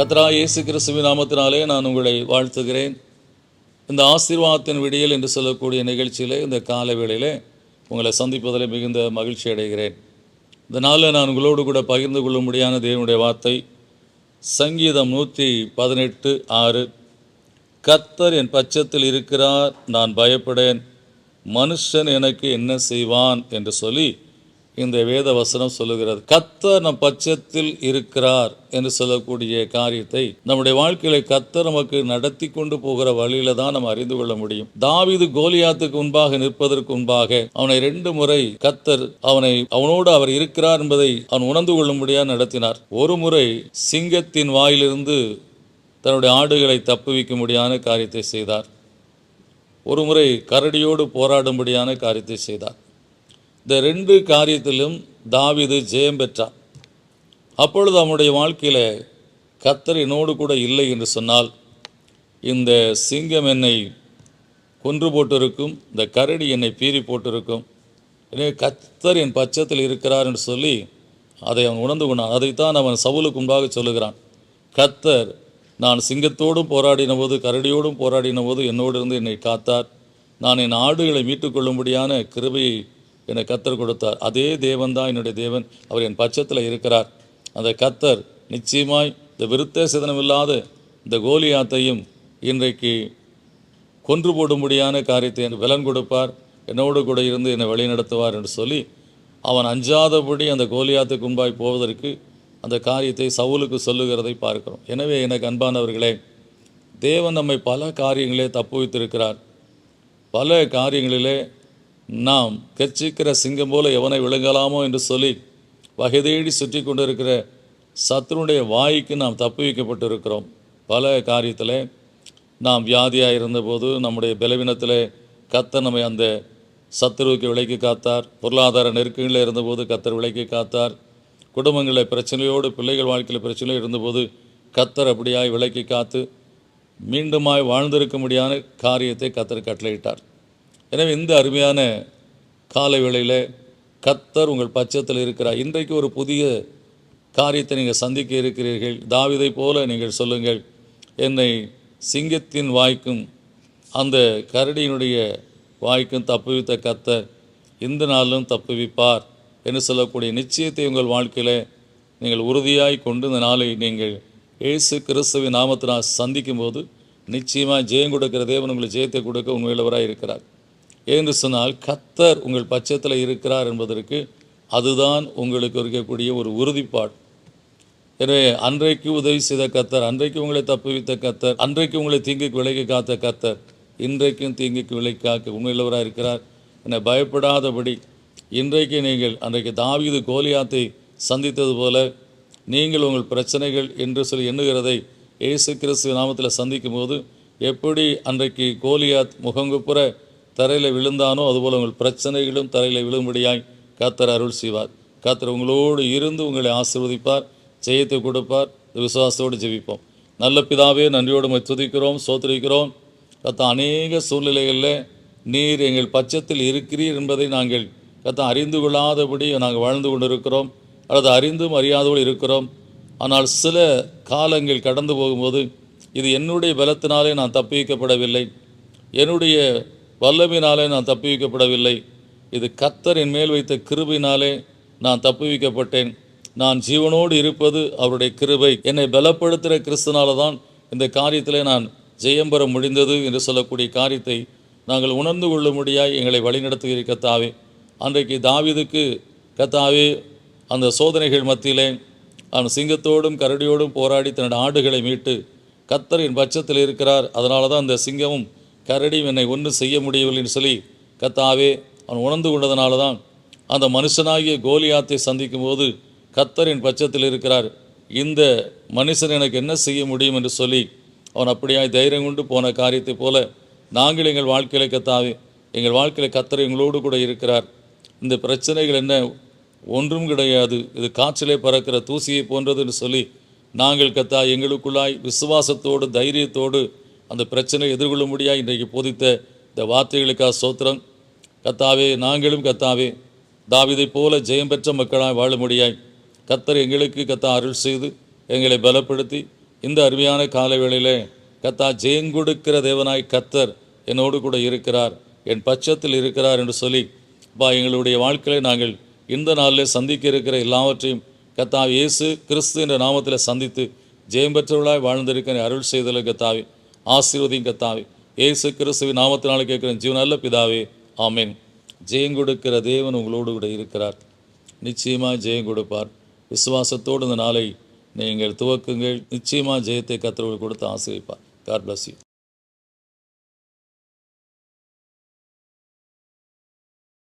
கத்ரா இயேசு கிறிஸ்துவின் நாமத்தினாலே நான் உங்களை வாழ்த்துகிறேன். இந்த ஆசீர்வாதத்தின் விடியல் என்று சொல்லக்கூடிய நிகழ்ச்சியிலே இந்த கால வேளையிலே உங்களை சந்திப்பதில் மிகுந்த மகிழ்ச்சி அடைகிறேன். இதனால் நான் உங்களோடு கூட பகிர்ந்து கொள்ளும்படியான தேவனுடைய வார்த்தை சங்கீதம் நூற்றி பதினெட்டு ஆறு. கத்தர் என் பட்சத்தில் இருக்கிறார் நான் பயப்படேன். மனுஷன் எனக்கு என்ன செய்வான் என்று சொல்லி இந்த வேத வசனம் சொல்லுகிறது கத்தர் நம் பட்சத்தில் இருக்கிறார் என்று சொல்லக்கூடிய காரியத்தை நம்முடைய வாழ்க்கையில கத்தர் நமக்கு நடத்தி கொண்டு போகிற வழியில தான் நம்ம அறிந்து கொள்ள முடியும். தாவீது கோலியாத்துக்கு முன்பாக நிற்பதற்கு முன்பாக அவனை ரெண்டு முறை கத்தர் அவனை அவனோடு அவர் இருக்கிறார் என்பதை அவன் உணர்ந்து கொள்ளும்படியாக நடத்தினார். ஒரு முறை சிங்கத்தின் வாயிலிருந்து தன்னுடைய ஆடுகளை தப்புவிக்கும்படியான காரியத்தை செய்தார். ஒரு முறை கரடியோடு போராடும்படியான காரியத்தை செய்தார். இந்த ரெண்டு காரியத்திலும் தாவிது ஜெயம் பெற்றான் அப்பொழுது அவனுடைய வாழ்க்கையில் கத்தர் என்னோடு கூட இல்லை என்று சொன்னால் இந்த சிங்கம் என்னை கொன்று போட்டிருக்கும் இந்த கரடி என்னை பீறி போட்டிருக்கும் எனவே கத்தர் என் பட்சத்தில் இருக்கிறார் என்று சொல்லி அதை அவன் உணர்ந்து கொண்டான். அதைத்தான் அவன் சவுலுக்கு முன்பாக சொல்லுகிறான். கத்தர் நான் சிங்கத்தோடும் போராடின போது கரடியோடும் போராடின போது என்னோடு இருந்து என்னை காத்தார். நான் என் ஆடுகளை மீட்டுக்கொள்ளும்படியான கிருபையை என்னை கத்தர் கொடுத்தார். அதே தேவன் தான் என்னுடைய தேவன். அவர் என் பட்சத்தில் இருக்கிறார். அந்த கத்தர் நிச்சயமாய் இந்த விருத்த சிதனமில்லாத இந்த கோலியாத்தையும் இன்றைக்கு கொன்று போடும்படியான காரியத்தை எனக்கு விலன் கொடுப்பார். என்னோடு கூட இருந்து என்னை வழிநடத்துவார் என்று சொல்லி அவன் அஞ்சாதபடி அந்த கோலியாத்து கும்பாய் போவதற்கு அந்த காரியத்தை சவுலுக்கு சொல்லுகிறதை பார்க்கிறோம். எனவே எனக்கு அன்பானவர்களே தேவன் நம்மை பல காரியங்களே தப்பு வைத்திருக்கிறார் பல காரியங்களிலே நாம் கச்சிக்கிற சிங்கம் போல எவனை விழுங்கலாமோ என்று சொல்லி வகை தேடி சுற்றி கொண்டிருக்கிற சத்துருடைய வாய்க்கு நாம் தப்பு வைக்கப்பட்டிருக்கிறோம் பல காரியத்தில் நாம் வியாதியாக இருந்தபோது நம்முடைய பலவீனத்தில் கத்த நம்மை அந்த சத்துருவுக்கு விலைக்கு காத்தார். பொருளாதார நெருக்கங்களில் இருந்தபோது கத்தர் விலைக்கு காத்தார். குடும்பங்களில் பிரச்சனையோடு பிள்ளைகள் வாழ்க்கையில் பிரச்சனையோடு இருந்தபோது கத்தர் அப்படியாய் விலைக்கு காத்து மீண்டுமாய் வாழ்ந்திருக்க முடியாத காரியத்தை கத்தர் கட்டளையிட்டார். எனவே இந்த அருமையான காலை வேளையில் கத்தர் உங்கள் பட்சத்தில் இருக்கிறார். இன்றைக்கு ஒரு புதிய காரியத்தை நீங்கள் சந்திக்க இருக்கிறீர்கள். தாவிதை போல நீங்கள் சொல்லுங்கள் என்னை சிங்கத்தின் வாய்க்கும் அந்த கரடியினுடைய வாய்க்கும் தப்புவித்த கத்தர் இந்த நாளிலும் தப்புவிப்பார் என்று சொல்லக்கூடிய நிச்சயத்தை உங்கள் வாழ்க்கையில் நீங்கள் உறுதியாய் கொண்டு இந்த நாளை நீங்கள் இயேசு கிறிஸ்துவின் நாமத்தினால் சந்திக்கும் போது நிச்சயமாக ஜெயம் கொடுக்கிற தேவன் உங்களுக்கு ஜெயத்தை கொடுக்க உண்மையுள்ளவராக இருக்கிறார். என்று சொன்னால் கத்தர் உங்கள் பட்சத்தில் இருக்கிறார் என்பதற்கு அதுதான் உங்களுக்கு இருக்கக்கூடிய ஒரு உறுதிப்பாடு. எனவே அன்றைக்கு உதவி செய்த கத்தர் அன்றைக்கு உங்களை தப்புவித்த கத்தர் அன்றைக்கு உங்களை தீங்குக்கு விலைக்கு காத்த கத்தர் இன்றைக்கும் தீங்குக்கு விலை காக்க உண்மையுள்ளவராக இருக்கிறார். என்னை பயப்படாதபடி இன்றைக்கு நீங்கள் அன்றைக்கு தாவீது கோலியாத்தை சந்தித்தது போல நீங்கள் உங்கள் பிரச்சனைகள் என்று சொல்லி எண்ணுகிறதை இயேசு கிறிஸ்து நாமத்தில் சந்திக்கும் போது எப்படி அன்றைக்கு கோலியாத் முகங்குப்புற தரையில் விழுந்தானோ அதுபோல் உங்கள் பிரச்சனைகளும் தரையில் விழும்படியாய் காத்தர் அருள் செய்வார். காத்தர் உங்களோடு இருந்து உங்களை ஆசீர்வதிப்பார் ஜெயத்தை கொடுப்பார் விசுவாசத்தோடு ஜெபிப்போம். நல்ல பிதாவே நன்றியோடு துதிக்கிறோம் சோத்திரிக்கிறோம் கத்த அநேக சூழ்நிலைகளில் நீர் எங்கள் பட்சத்தில் இருக்கிறீர் என்பதை நாங்கள் கத்த அறிந்து கொள்ளாதபடி நாங்கள் வாழ்ந்து கொண்டிருக்கிறோம். அல்லது அறிந்தும் அறியாதோடு இருக்கிறோம். ஆனால் சில காலங்கள் கடந்து போகும்போது இது என்னுடைய பலத்தினாலே நான் தப்பிக்கப்படவில்லை. என்னுடைய வல்லமினாலே நான் தப்புவிக்கப்படவில்லை. இது கத்தரின் மேல் வைத்த கிருபினாலே நான் தப்புவிக்கப்பட்டேன். நான் ஜீவனோடு இருப்பது அவருடைய கிருபை. என்னை பலப்படுத்துகிற கிறிஸ்துனால தான் இந்த காரியத்திலே நான் ஜெயம் பெற முடிந்தது என்று சொல்லக்கூடிய காரியத்தை நாங்கள் உணர்ந்து கொள்ளும்படியாய் எங்களை வழிநடத்துகிற கத்தாவே அன்றைக்கு தாவிதுக்கு கத்தாவே அந்த சோதனைகள் மத்தியிலே அவன் சிங்கத்தோடும் கரடியோடும் போராடி தன்னுடைய ஆடுகளை மீட்டு கத்தரின் பட்சத்தில் இருக்கிறார். அதனால தான் அந்த சிங்கமும் கரடியும் என்னை ஒன்றும் செய்ய முடியவில்லை என்று சொல்லி கத்தாவே அவன் உணர்ந்து கொண்டதனால தான் அந்த மனுஷனாகிய கோலியாத்தை சந்திக்கும் போது கத்தரின் பட்சத்தில் இருக்கிறார். இந்த மனுஷன் எனக்கு என்ன செய்ய முடியும் என்று சொல்லி அவன் அப்படியாய் தைரியம் கொண்டு போன காரியத்தைப் போல நாங்கள் எங்கள் வாழ்க்கையில் கத்தாவே எங்கள் வாழ்க்கையில் கத்தர் எங்களோடு கூட இருக்கிறார். இந்த பிரச்சனைகள் என்ன? ஒன்றும் கிடையாது. இது காற்றிலே பறக்கிற தூசியை போன்றது என்று சொல்லி நாங்கள் கத்தா எங்களுக்குள்ளாய் விசுவாசத்தோடு தைரியத்தோடு அந்த பிரச்சனையை எதிர்கொள்ள முடியாது இன்றைக்கு போதித்த இந்த வார்த்தைகளுக்காக சோத்திரம். கத்தாவே நாங்களும் கத்தாவே தாவிதை போல ஜெயம் பெற்ற மக்களாய் வாழ முடியாய் கத்தர் எங்களுக்கு கத்தா அருள் செய்து எங்களை பலப்படுத்தி இந்த அருமையான கால வேளையிலே கத்தா ஜெயங்கொடுக்கிற தேவனாய் கத்தர் என்னோடு கூட இருக்கிறார் என் பட்சத்தில் இருக்கிறார் என்று சொல்லி அப்பா எங்களுடைய வாழ்க்கையில நாங்கள் இந்த நாளில் சந்திக்க இருக்கிற எல்லாவற்றையும் கத்தா இயேசு கிறிஸ்து என்ற நாமத்தில் சந்தித்து ஜெயம் பெற்றவர்களாய் வாழ்ந்திருக்கிற அருள் செய்தல கத்தாவே. ஆசீர்வதியும் கத்தாவே இயேசு கிறிஸ்துவின் நாமத்தினால கேட்குறேன் ஜீவன் நல்ல பிதாவே. ஆமேன். ஜெயம் கொடுக்கிற தேவன் உங்களோடு கூட இருக்கிறார். நிச்சயமாக ஜெயம் கொடுப்பார். விசுவாசத்தோடு இந்த நாளை நீங்கள் துவக்குங்கள். நிச்சயமாக ஜெயத்தை கத்திரவர்கள் கொடுத்து ஆசிரியப்பார் காட் பிளஸ் யூ